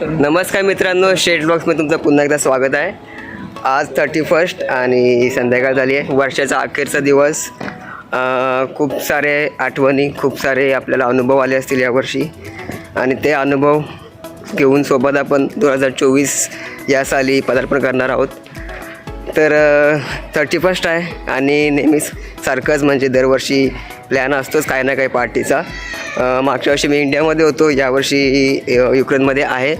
नमस्कार मित्रांनो शेट ब्लॉग्समध्ये तुमचं पुन्हा एकदा स्वागत आहे. आज थर्टी फर्स्ट आणि संध्याकाळ झाली आहे. वर्षाचा अखेरचा दिवस. खूप सारे आठवणी खूप सारे आपल्याला अनुभव आले असतील यावर्षी. आणि ते अनुभव घेऊन सोबत आपण दोन हजार चोवीस या साली पदार्पण करणार आहोत. तर थर्टी फर्स्ट आहे आणि नेहमीच सारखंच म्हणजे दरवर्षी प्लॅन असतोच काही ना काही पार्टीचा. मागच्या वर्षी मी इंडियामध्ये होतो यावर्षी युक्रेनमध्ये आहे.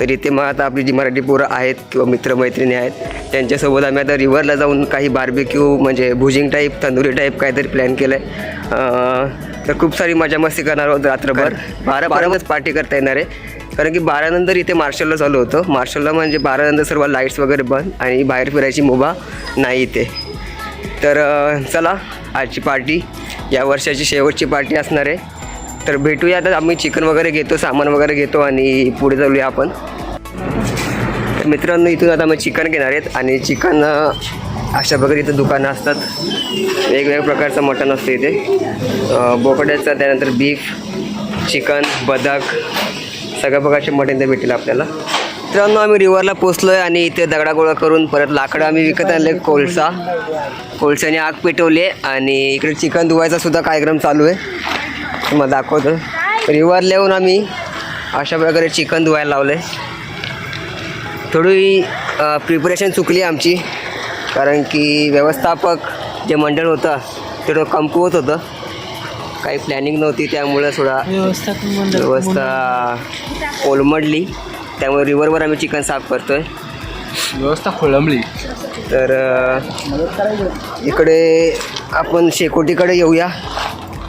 तर इथे मग आता आपली जी मराठी पोरं आहेत किंवा मित्रमैत्रिणी आहेत त्यांच्यासोबत आम्ही आता रिव्हरला जाऊन काही बार्बिक्यू म्हणजे भुजिंग टाईप तंदुरी टाईप काहीतरी प्लॅन केलं आहे तर खूप सारी मजा मस्ती करणार आहोत रात्रभर. बारा बाराच पार्टी करता येणार आहे. कारण की बारानंतर इथे मार्शलला चालू होतं. मार्शलला म्हणजे बारानंतर सर्व लाईट्स वगैरे बंद आणि बाहेर फिरायची मुभा नाही इथे. तर चला आजची पार्टी या वर्षाची शेवटची पार्टी असणार आहे. तर भेटूया आता आम्ही चिकन वगैरे घेतो सामान वगैरे घेतो आणि पुढे जाऊया आपण. तर मित्रांनो इथून आता आम्ही चिकन घेणार आहेत आणि चिकन अशा प्रकारे इथं दुकानं असतात. वेगवेगळ्या प्रकारचं मटण असतं इथे. बोकड्याचं त्यानंतर बीफ चिकन बदक सगळ्या प्रकारचे मटण इथे भेटेल आपल्याला. मित्रांनो आम्ही रिव्हरला पोचलो आहे आणि इथे दगडागोळा करून परत लाकडं आम्ही विकत आणले कोळसा. कोळशाने आग पेटवली आणि इकडे चिकन धुवायचा सुद्धा कार्यक्रम चालू आहे. तुम्हाला दाखवतो. रिव्हरला येऊन आम्ही अशा प्रकारे चिकन धुवायला लावलं आहे थोडी प्रिपरेशन चुकली आमची कारण की व्यवस्थापक जे मंडळ होतं ते थोडं कमकुवत होतं. काही प्लॅनिंग नव्हती त्यामुळं थोडा व्यवस्था कोलमडली. त्यामुळे रिव्हरवर आम्ही चिकन साफ करतो आहे व्यवस्था खोळंबली. तर अ, इकडे आपण शेकोटीकडे येऊया.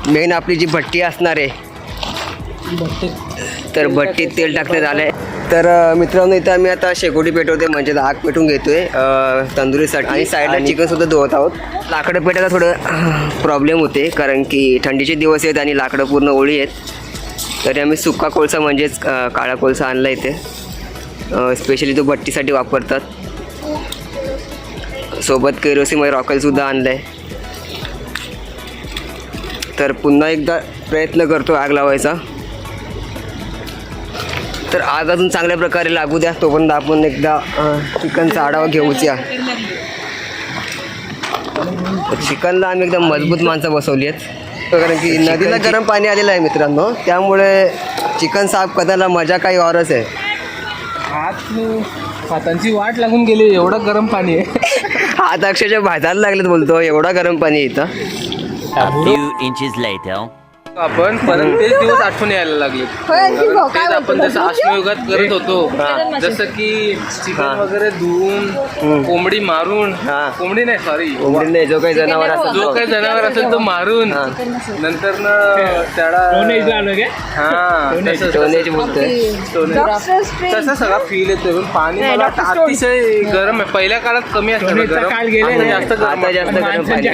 मेन आपली जी भट्टी असणार आहे. तर भट्टीत तेल टाकण्यात आलं आहे तर अ, मित्रांनो इथं आम्ही आता शेकोटी पेटवते म्हणजे आग पेटून घेतोय अ, तंदुरीसाठी. आणि साईडला चिकनसुद्धा धुवत आहोत. लाकडं पेटायला थोडं प्रॉब्लेम होते कारण की थंडीचे दिवस आहेत आणि लाकडं पूर्ण ओळी आहेत. तरी आम्ही सुका कोळसा म्हणजेच अ, काळा कोळसा आणला इथे. स्पेशली तो भट्टीसाठी वापरतात. सोबत केरोसिनमध्ये रॉकेलसुद्धा आणलं आहे तर पुन्हा एकदा प्रयत्न करतो आग लावायचा. तर आग अजून चांगल्या प्रकारे लागू द्या तोपर्यंत आपण एकदा चिकनचा आढावा घेऊच या. चिकनला आम्ही एकदम मजबूत माणसं बसवली आहेत. कारण की नदीला गरम पाणी आलेलं आहे मित्रांनो. त्यामुळे चिकन साफ करायला मजा काही औरच आहे. हात हातांची वाट लागून गेली एवढं गरम पाणी आहे. हात अक्षरशः भाजायला लागलेत बोलतो एवढा गरम पाणी आहे इथं. आपण परत तेच दिवस आठवण यायला लागले. तेच आपण जसं अश्मयुगात करत होतो जसं की चिकन वगैरे धुवून कोंबडी मारून हा. कोंबडी नाही सॉरी कोंबडी नाही जो काही जनावर असतो जो काही जनावर असेल तो मारून हा. नंतर ना त्याला हा तसं- सोन्याची बोलतोय. सोने- तसा सगळा फील येतो पण अतिशय गरम आहे. पहिल्या काळात कमी असतं जास्त गरम आता जास्त. गरम पाणी.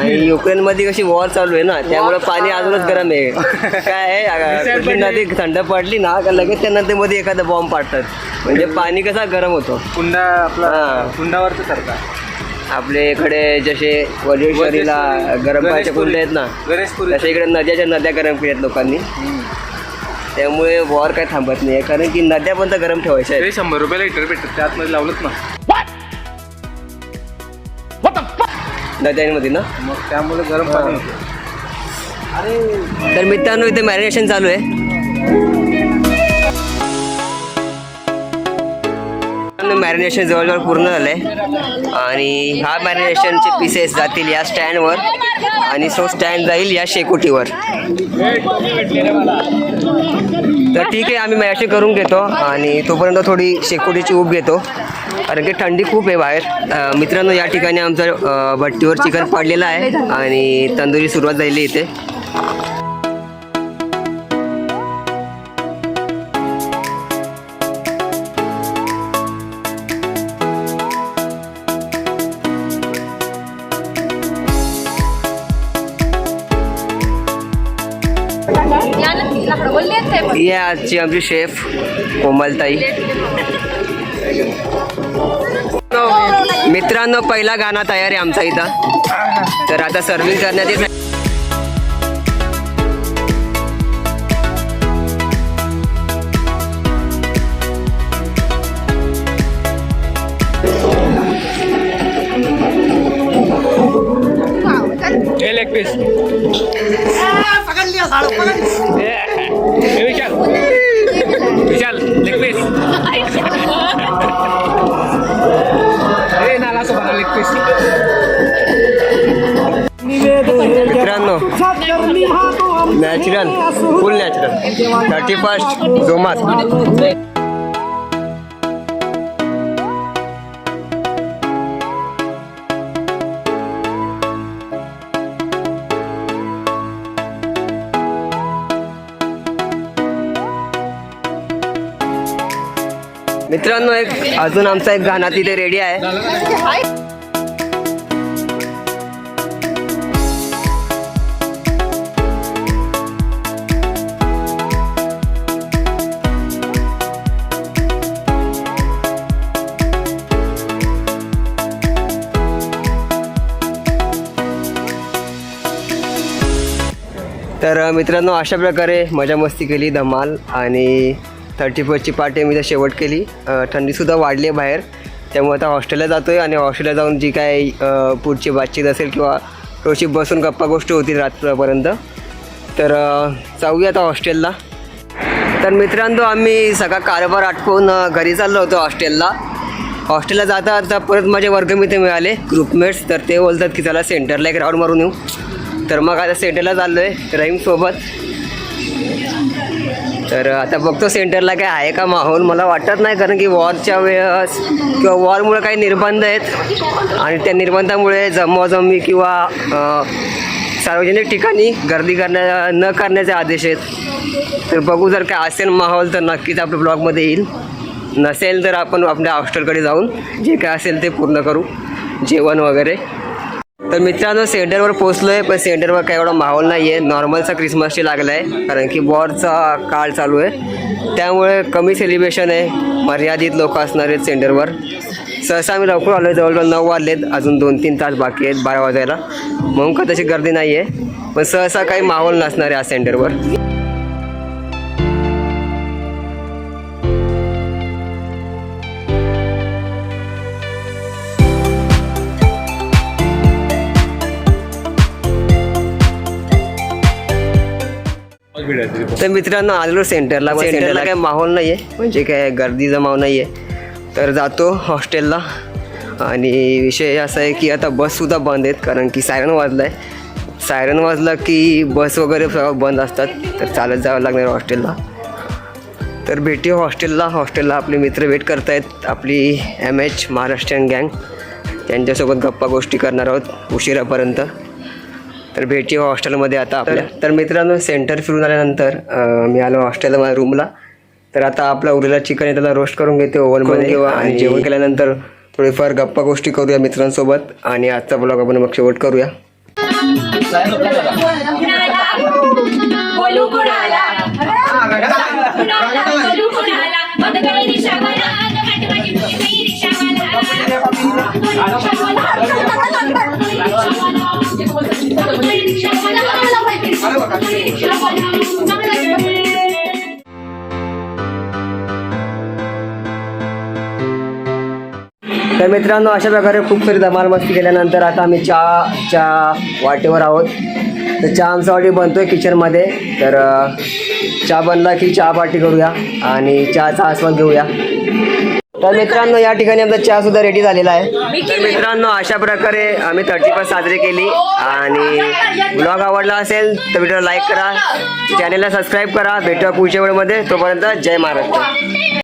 आणि युक्रेन मध्ये कशी वॉर चालू आहे ना त्यामुळे पाणी अजूनच गरम आहे? काय आहे कुठली नदी थंड पडली ना का लगेच त्या नदीमध्ये एखादा बॉम्ब पाडतात. म्हणजे पाणी कसा गरम होतो? कुंडा आपला हा. कुंडावरचं सरकार. आपल्या इकडे जसे वज्रेश्वरीला गरम पाण्याच्या कुंड आहेत ना गणेशपुरी. तशा इकडे नद्याच्या नद्या गरम केल्यात लोकांनी. त्यामुळे वॉर काय थांबत नाही कारण की नद्या पण तर गरम ठेवायच्या आहेत. ते शंभर रुपयाला लिटर भेटतात त्यात मध्ये लावलंच ना नद्यांमध्ये ना? मग त्यामुळे गरम पाणी होतं. तर मित्रांनो इथे मॅरिनेशन चालू आहे. मॅरिनेशन जवळजवळ पूर्ण झालं आहे आणि हा मॅरिनेशनचे पीसेस जातील या स्टँडवर आणि सो स्टँड जाईल या शेकोटीवर. तर ठीक आहे आम्ही मॅरिनेशन करून घेतो. आणि तोपर्यंत थोडी शेकोटीची ऊब घेतो. कारण की थंडी खूप आहे बाहेर. मित्रांनो या ठिकाणी आमचं भट्टीवर चिकन पडलेलं आहे. आणि तंदुरी सुरुवात झालेली इथे. या आजची आमची शेफ कोमलताई. मित्रांनो पहिला गाणं तयार आहे आमचा इथं. तर आता सर्विंग करण्यात येत natural full natural thirty first जोमास. मित्रांनो एक अजून आमचा एक गाणं तिथे रेडी आहे. तर मित्रांनो अशा प्रकारे मजा मस्ती केली धमाल आणि थर्टी फर्स्टची पार्टी मी तर शेवट केली. थंडीसुद्धा वाढली आहे बाहेर. त्यामुळे आता हॉस्टेलला जातो आहे आणि हॉस्टेलला जाऊन जी काय पुढची बातचीत असेल किंवा रोजची बसून गप्पा गोष्टी होतील रात्रपर्यंत तर जाऊया आता हॉस्टेलला. तर मित्रांनो आम्ही सगळा कारभार आटपून घरी चाललो होतो हॉस्टेलला. हॉस्टेलला जाता आता परत माझे वर्गमित्र मिळाले ग्रुपमेट्स तर ते बोलतात की चला सेंटरला एक राऊंड मारून येऊ. तर मग आता सेंटरला चाललो आहे रहीमसोबत तर आता बघतो सेंटरला काय आहे का माहोल. मला वाटत नाही कारण की वॉरच्या वेळेस किंवा वॉरमुळे काही निर्बंध आहेत. आणि त्या निर्बंधामुळे जमवाजमी किंवा सार्वजनिक ठिकाणी गर्दी करण्या न करण्याचे आदेश आहेत. तर बघू जर काय असेल माहोल तर नक्कीच आपल्या ब्लॉगमध्ये येईल. नसेल तर आपण आपल्या हॉस्टेलकडे जाऊन जे काय असेल ते पूर्ण करू. जेवण वगैरे. तर मित्रांनो सेंटरवर पोचलो आहे पण सेंटरवर काही एवढा माहोल नाही आहे नॉर्मलचा क्रिसमसची लागला आहे कारण की वॉरचा काळ चालू आहे. त्यामुळे कमी सेलिब्रेशन आहे. मर्यादित लोक असणार आहेत सेंटरवर. सहसा आम्ही लवकर आलो जवळजवळ नऊ वाजलेत. अजून दोन तीन तास बाकी आहेत बारा वाजायला. म्हणून का तशी गर्दी नाही आहे पण सहसा काही माहोल नसणार आहे आज सेंटरवर. तर मित्रांनो आलो सेंटरला. पण सेंटरला काय माहोल नाही आहे म्हणजे काय गर्दी जमाव नाही आहे तर जातो हॉस्टेलला. आणि विषय असा आहे की आता बससुद्धा बंद आहेत कारण की सायरन वाजला आहे सायरन वाजला की बस वगैरे सगळं बंद असतात. तर चालत जावं लागणार हॉस्टेलला. तर भेटी हॉस्टेलला. हॉस्टेलला आपले मित्र वेट करतायत. आपली एम एच महाराष्ट्रीयन गँग त्यांच्यासोबत गप्पा गोष्टी करणार आहोत उशिरापर्यंत. तर भेटी हॉस्टेलमध्ये आता आपल्या. तर मित्रांनो सेंटर फिरून आल्यानंतर अं, मी आलो हॉस्टेलला माझ्या रूमला. तर आता आपला उरलेला चिकन आहे त्याला रोस्ट करून घेते ओव्हनमध्ये किंवा आणि जेवण केल्यानंतर थोडीफार गप्पा गोष्टी करूया मित्रांसोबत आणि आजचा ब्लॉग आपण मग शेवट करूया. तर मित्रांनो अशा प्रकारे खूप सारी धमाल मस्ती केल्यानंतर आता आम्ही चहाच्या वाटेवर आहोत. तर चहा आमचा वाटी बनतोय किचनमध्ये. तर चहा बनला की चहा पार्टी करूया आणि चहाचा आस्वाद घेऊया. तर मित्रांनो या ठिकाणी आमचा चहा सुद्धा रेडी झालेला आहे. तर मित्रांनो अशा प्रकारे आम्ही थर्टी फर्स्ट साजरी केली. आणि ब्लॉग आवडला असेल तर व्हिडिओ लाईक करा. चॅनेलला सबस्क्राईब करा. भेटूया पुढच्या वेळेमध्ये तोपर्यंत जय महाराष्ट्र.